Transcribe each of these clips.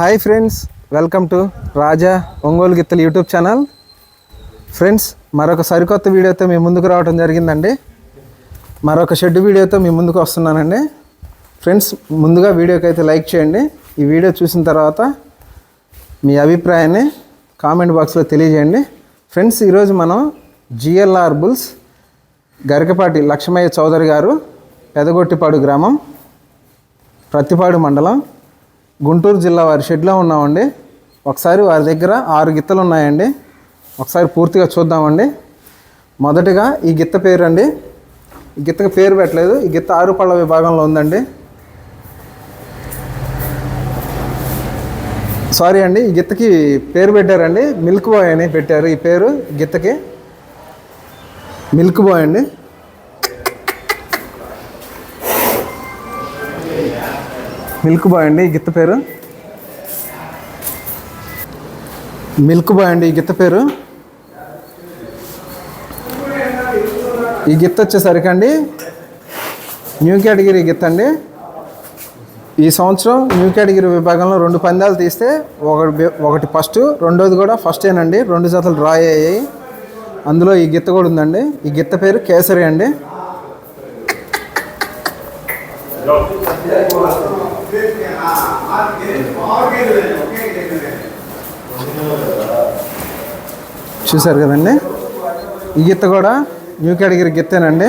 Hi friends welcome to Raja Ongole గిత్తలు YouTube channel. Friends మరొక సరికొత్త వీడియోతో మీ ముందుకు రావడం జరిగిందండి. మరొక షెడ్ వీడియోతో మీ ముందుకు వస్తున్నానండి. ఫ్రెండ్స్ ముందుగా వీడియోకి అయితే లైక్ చేయండి. ఈ వీడియో చూసిన తర్వాత మీ అభిప్రాయాన్ని కామెంట్ బాక్స్లో తెలియజేయండి. ఫ్రెండ్స్ ఈరోజు మనం జిఎల్ఆర్ బుల్స్ గరికపాటి లక్ష్మయ్య చౌదరి గారు పెదగొట్టిపాడు గ్రామం ప్రతిపాడు మండలం గుంటూరు జిల్లా వారి షెడ్లో ఉన్నామండి. ఒకసారి వారి దగ్గర ఆరు గిత్తలు ఉన్నాయండి. ఒకసారి పూర్తిగా చూద్దామండి. మొదటిగా ఈ గిత్త పేరు అండి ఈ గిత్తకి పేరు పెట్టలేదు. ఈ గిత్త ఆరు పళ్ళ విభాగంలో ఉందండి. సారీ అండి ఈ గిత్తకి పేరు పెట్టారండి. మిల్క్ బాయ్ అని పెట్టారు ఈ పేరు గిత్తకి. మిల్క్ బాయ్ అండి. మిల్క్ బాయ్ అండి ఈ గిత్త పేరు? మిల్క్ బాయ్ అండి ఈ గిత్త పేరు? ఈ గిత్త వచ్చేసరికి అండి న్యూ కేటగిరీ గిత్త అండి. ఈ సంవత్సరం న్యూ కేటగిరీ విభాగంలో రెండు పందాలు తీస్తే ఒకటి ఒకటి ఫస్ట్ రెండోది కూడా ఫస్టేనండి రెండు జతలు డ్రా అయ్యాయి. అందులో ఈ గిత్త కూడా ఉందండి. ఈ గిత్త పేరు కేసరి అండి. చూశారు కదండి? ఈ గిత్త కూడా న్యూ కేటగిరీ గిత్తేనండి.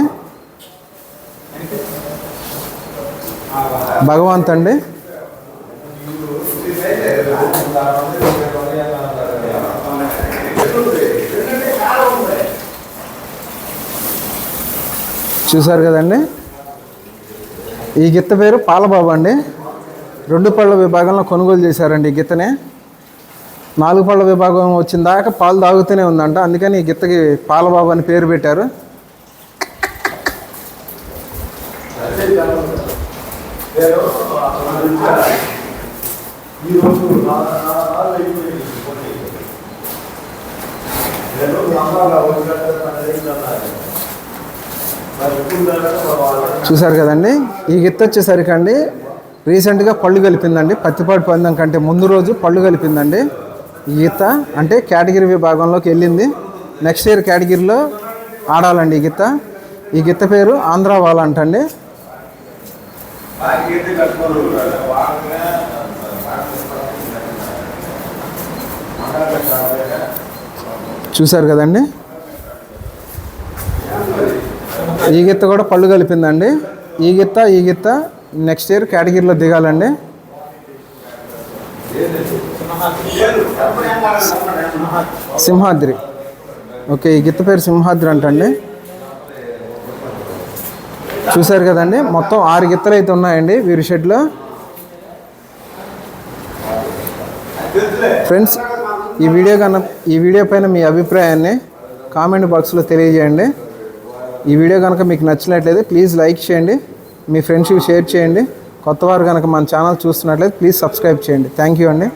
భగవంత్ అండి చూశారు కదండి? ఈ గిత్త పేరు పాలబాబు అండి. రెండు పళ్ళ విభాగంలో కొనుగోలు చేశారండి ఈ గిత్తని. నాలుగు పళ్ళ విభాగం వచ్చిన దాకా పాలు తాగుతూనే ఉందంట. అందుకని ఈ గిత్తకి పాలబాబు అని పేరు పెట్టారు. చూశారు కదండి? ఈ గిత్త వచ్చేసరికి అండి రీసెంట్గా పళ్ళు కలిపిందండి. పత్తిపాటి పందెం కంటే ముందు రోజు పళ్ళు కలిపిందండి. ఈ గిత్త అంటే కేటగిరీ విభాగంలోకి వెళ్ళింది. నెక్స్ట్ ఇయర్ కేటగిరీలో ఆడాలండి ఈ గిత్త. ఈ గిత్త పేరు ఆంధ్ర వాళ్ళ అంటండి. చూశారు కదండి? ఈ గిత్త కూడా పళ్ళు కలిపిందండి. ఈ గిత్త ఈ గిత్త నెక్స్ట్ ఇయర్ కేటగిరీలో దిగాలండి. సింహాద్రి. ఓకే ఈ గిత్త పేరు సింహాద్రి అంటండి. చూశారు కదండి మొత్తం ఆరు గిత్తలు అయితే ఉన్నాయండి వీరి షెడ్లో. ఫ్రెండ్స్ ఈ వీడియో కన్నా ఈ వీడియో పైన మీ అభిప్రాయాన్ని కామెంట్ బాక్స్లో తెలియజేయండి. ఈ వీడియో కనుక మీకు నచ్చినట్లయితే ప్లీజ్ లైక్ చేయండి. మీ ఫ్రెండ్స్కి షేర్ చేయండి. కొత్తవారు కనుక మన ఛానల్ చూస్తున్నట్లయితే ప్లీజ్ సబ్స్క్రైబ్ చేయండి. థ్యాంక్ యూ అండి.